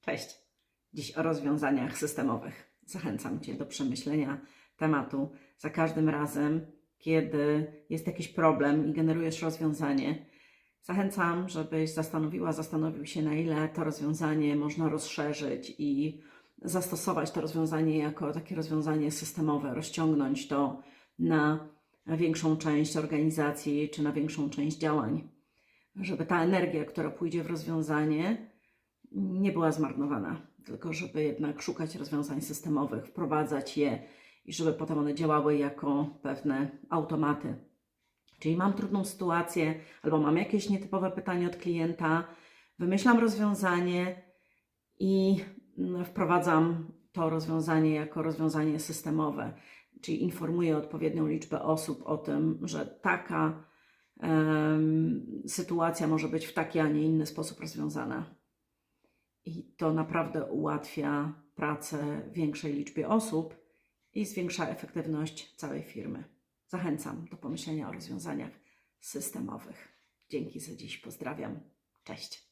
Cześć. Dziś o rozwiązaniach systemowych. Zachęcam Cię do przemyślenia tematu za każdym razem, kiedy jest jakiś problem i generujesz rozwiązanie. Zachęcam, żebyś zastanowiła, zastanowił się, na ile to rozwiązanie można rozszerzyć i zastosować to rozwiązanie jako takie rozwiązanie systemowe, rozciągnąć to na większą część organizacji czy na większą część działań, żeby ta energia, która pójdzie w rozwiązanie, nie była zmarnowana, tylko żeby jednak szukać rozwiązań systemowych, wprowadzać je i żeby potem one działały jako pewne automaty. Czyli mam trudną sytuację, albo mam jakieś nietypowe pytanie od klienta, wymyślam rozwiązanie i mm, wprowadzam to rozwiązanie jako rozwiązanie systemowe, czyli informuję odpowiednią liczbę osób o tym, że taka em, sytuacja może być w taki, a nie inny sposób rozwiązana. I to naprawdę ułatwia pracę większej liczbie osób i zwiększa efektywność całej firmy. Zachęcam do pomyślenia o rozwiązaniach systemowych. Dzięki za dziś. Pozdrawiam. Cześć.